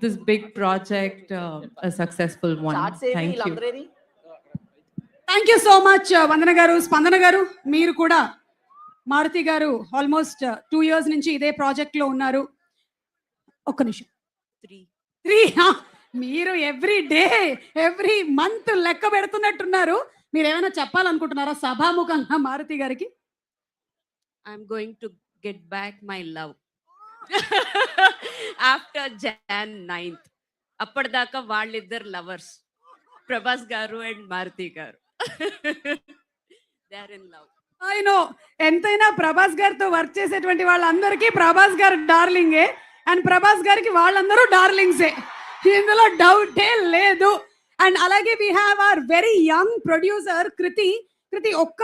this big project uh, a successful one. Thank you. Thank you so much Vandana garu Spandana garu మీరు కూడా మారుతి గారు almost two years నుంచి ఇదే ప్రాజెక్ట్లో ఉన్నారు. ఒక్క నిమిషం. త్రీ త్రీ మీరు ఎవ్రీ డే ఎవ్రీ మంత్ లెక్క పెడుతున్నట్టున్నారు. మీరు ఏమైనా చెప్పాలనుకుంటున్నారా సభాముఖంగా మారుతి గారికి? I'm going to get back my love. After June ninth అప్పటిదాకా వాళ్ళిద్దరు lovers Prabhas garu and Maruthi garu. They are in love no ఎంతైనా ప్రభాస్ గారితో వర్క్ చేసేటువంటి వాళ్ళందరికీ ప్రభాస్ గారు డార్లింగే అండ్ ప్రభాస్ గారికి వాళ్ళందరూ డార్లింగ్సే ఇందులో డౌటే లేదు. అండ్ అలాగే we have our very young producer Kriti. Kriti ఒక్క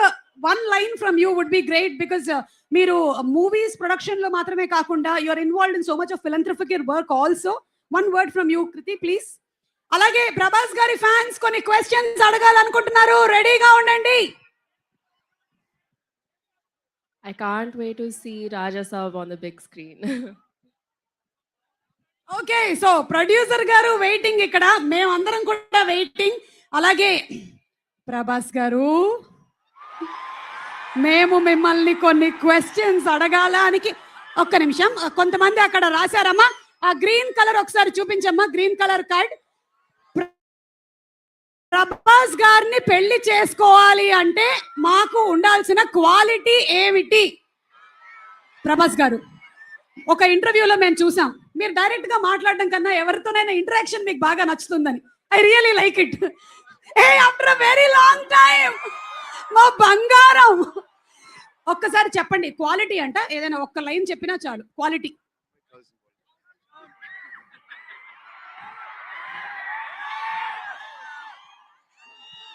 one line from you would be great because మీరు మూవీస్ ప్రొడక్షన్లో మాత్రమే కాకుండా you are involved in so much of philanthropic work also. One word from you Kriti please. అలాగే Prabhas garu fans కొన్ని questions అడగాలనుకుంటున్నారు. రెడీగా ఉండండి. I can't wait to see Raja Saab on the big screen. Okay so producer garu waiting ఇక్కడ. మేమందరం కూడా waiting అలాగే ప్రభాస్ గారు. మేము మిమ్మల్ని కొన్ని క్వశ్చన్స్ అడగాలానికి ఒక్క నిమిషం. కొంతమంది అక్కడ రాశారమ్మా. ఆ గ్రీన్ కలర్ ఒకసారి చూపించమ్మా. గ్రీన్ కలర్ కార్డ్ ప్రభాస్ గారిని పెళ్ళి చేసుకోవాలి అంటే మాకు ఉండాల్సిన క్వాలిటీ ఏమిటి? ప్రభాస్ గారు ఒక ఇంటర్వ్యూలో మేము చూసాం. మీరు డైరెక్ట్గా మాట్లాడడం కన్నా ఎవరితోనైనా ఇంటరాక్షన్ మీకు బాగా నచ్చుతుందని. I really like it a after very long time మా బంగారం. ఒక్కసారి చెప్పండి క్వాలిటీ అంట ఏదైనా ఒక్క లైన్ చెప్పినా చాలు క్వాలిటీ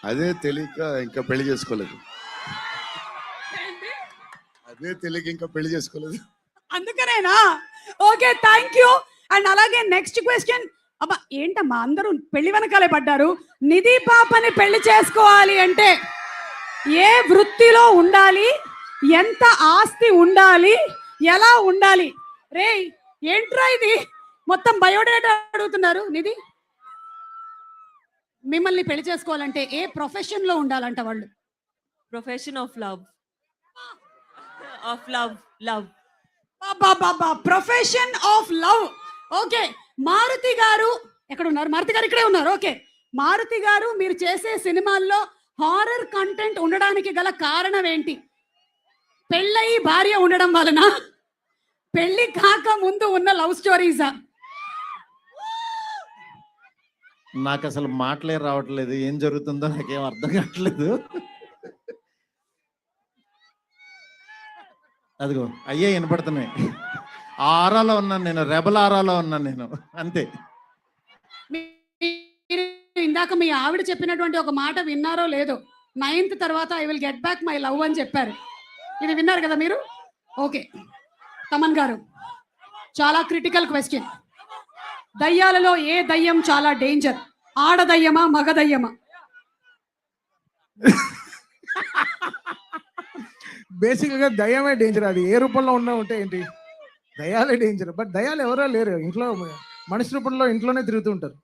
అదే తెలియక ఇంకా పెళ్ళి చేసుకోలేదు. అదే తెలియక ఇంకా పెళ్ళి చేసుకోలేదు. అందుకనేనా? ఓకే థ్యాంక్ యూ అండ్ అలాగే నెక్స్ట్ క్వశ్చన్ అబ్బా ఏంటమ్మా అందరూ పెళ్ళి వెనకాలే పడ్డారు. నిధి పాపని పెళ్ళి చేసుకోవాలి అంటే ఏ వృత్తిలో ఉండాలి? ఎంత ఆస్తి ఉండాలి? ఎలా ఉండాలి? రే ఏంట్రా ఇది? మొత్తం బయోడేటా అడుగుతున్నారు నిధి. మిమ్మల్ని పెళ్ళి చేసుకోవాలంటే ఏ ప్రొఫెషన్లో ఉండాలంట వాళ్ళు? Profession of love. Of love love. Profession of love. Okay Maruthi garu ఎక్కడ ఉన్నారు? మారుతి గారు ఇక్కడే ఉన్నారు ఓకే. మారుతి గారు మీరు చేసే సినిమాల్లో హారర్ కంటెంట్ ఉండడానికి గల కారణం ఏంటి? పెళ్ళయి భార్య ఉండడం వలన పెళ్ళి కాక ముందు ఉన్న లవ్ స్టోరీసా? నాకు అసలు మాటలే రావట్లేదు. ఏం జరుగుతుందో నాకేం అర్థం కావట్లేదు. అదిగో అయ్యే వినపడుతున్నాయి. ఆ ఆరాలో ఉన్నాను నేను రెబల్ ఆరాలో ఉన్నాను నేను. అంతే. ఇందాక మీ ఆవిడ చెప్పినటువంటి ఒక మాట విన్నారో లేదో నైన్త్ తర్వాత I will get back my love అని చెప్పారు. ఇది విన్నారు కదా మీరు? ఓకే. తమన్ గారు చాలా క్రిటికల్ క్వశ్చన్ దయ్యాలలో ఏ దయ్యం చాలా డేంజర్ ఆడ దయ్యమా మగ దయ్యమా? బేసిక్గా దయ్యమే డేంజర్ అది. ఏ రూపంలో ఉన్నా ఉంటే ఏంటి? దయాలే డేంజర్ బట్ దయాలు ఎవరో లేరు. ఇంట్లో మనిషి రూపంలో ఇంట్లోనే తిరుగుతూ ఉంటారు.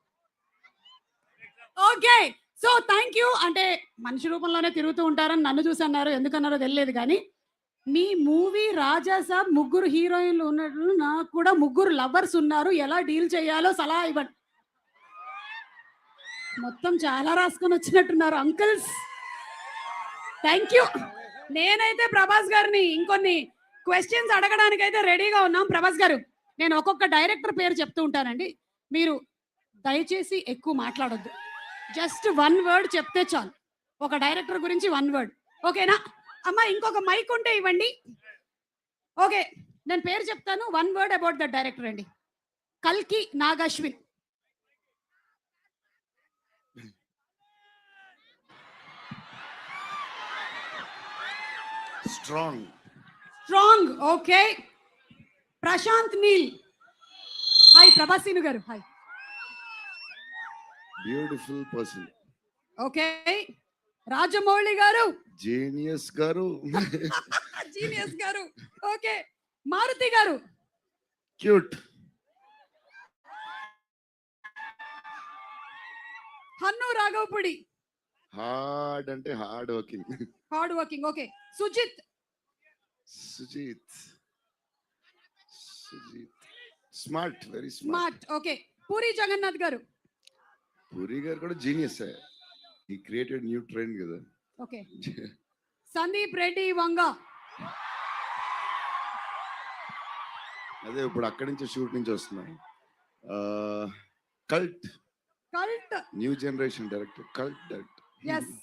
ఓకే. సో థ్యాంక్ యూ అంటే మనిషి రూపంలోనే తిరుగుతూ ఉంటారని నన్ను చూసి అన్నారు. ఎందుకన్నారో తెలియదు కానీ మీ మూవీ రాజా సాబ్ ముగ్గురు హీరోయిన్లు ఉన్నట్లు నాకు కూడా ముగ్గురు లవర్స్ ఉన్నారు. ఎలా డీల్ చేయాలో సలహా ఇవ్వండి. మొత్తం చాలా రాసుకొని వచ్చినట్టున్నారు అంకుల్స్. థ్యాంక్ యూ నేనైతే ప్రభాస్ గారిని ఇంకొన్ని క్వశ్చన్స్ అడగడానికి అయితే రెడీగా ఉన్నాం. ప్రభాస్ గారు నేను ఒక్కొక్క డైరెక్టర్ పేరు చెప్తూ ఉంటానండి. మీరు దయచేసి ఎక్కువ మాట్లాడొద్దు. జస్ట్ వన్ వర్డ్ చెప్తే చాలు. ఒక డైరెక్టర్ గురించి వన్ వర్డ్ ఓకేనా అమ్మా ఇంకొక మైక్ ఉంటే ఇవ్వండి. ఓకే నేను పేరు చెప్తాను. One word about the director అండి. కల్కి Nag Ashwin. Strong strong okay Prashanth Neel. Hi ప్రభాసీను garu hi beautiful person okay Rajamouli garu. Genius garu. Genius గారు. Okay. Maruthi garu. Cute Hanu Raghavapudi. Hard అంటే hard working hard working okay. Sujeeth. Sujeeth. Sujeeth. Smart very smart smart okay. Puri Jagannadh garu. Puri garu కూడా genius he created new trend కదా. Okay Sandeep Reddy Vanga అదే ఇప్పుడు అక్కడి నుంచి shoot నుంచి వస్తున్నాయి cult cult new generation director cult director yes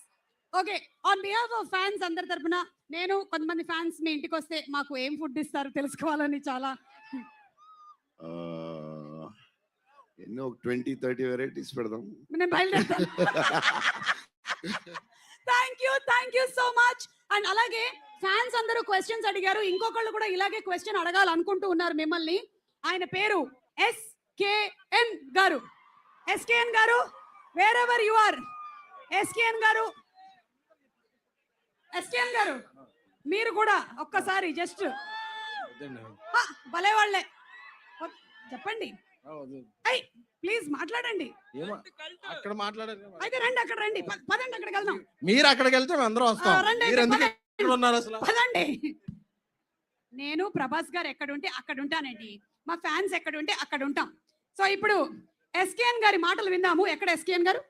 okay on behalf of fans అందరి తరపున నేను కొంతమంది ఫ్యాన్స్ మీ ఇంటికి వస్తే మాకు ఏం ఫుడ్ ఇస్తారు తెలుసుకోవాలని చాలా. ఎన్నో ట్వంటీ థర్టీ వెరైటీస్ పెడదాం. నేను బయలుదేరుతాను thank you thank you so much and అలాగే ఫ్యాన్స్ అందరూ క్వశ్చన్స్ అడిగారు. ఇంకొకళ్ళు కూడా ఇలాగే క్వశ్చన్ అడగాలనుకుంటూ ఉన్నారు మిమ్మల్ని. ఆయన పేరు SKN garu. SKN garu wherever you are SKN garu. SKN garu మీరు కూడా ఒక్కసారి జస్ట్ భలే వాళ్ళే చెప్పండి. ప్లీజ్ మాట్లాడండి. అక్కడ మాట్లాడారు అయితే రండి అక్కడ రండి. పదండి అక్కడికి వెళ్దాం. మీరు అక్కడికి వెళ్తే అందరం వస్తాం. రండి మీరు ఎందుకు పదండి. ఇక్కడ ఉన్నారు అసలు? పదండి. నేను ప్రభాస్ గారు ఎక్కడ ఉంటే అక్కడ ఉంటానండి. మా ఫ్యాన్స్ ఎక్కడ ఉంటే అక్కడ ఉంటాం. సో ఇప్పుడు ఎస్కేఎన్ గారి మాటలు విందాము. ఎక్కడ ఎస్కేఎన్ గారు?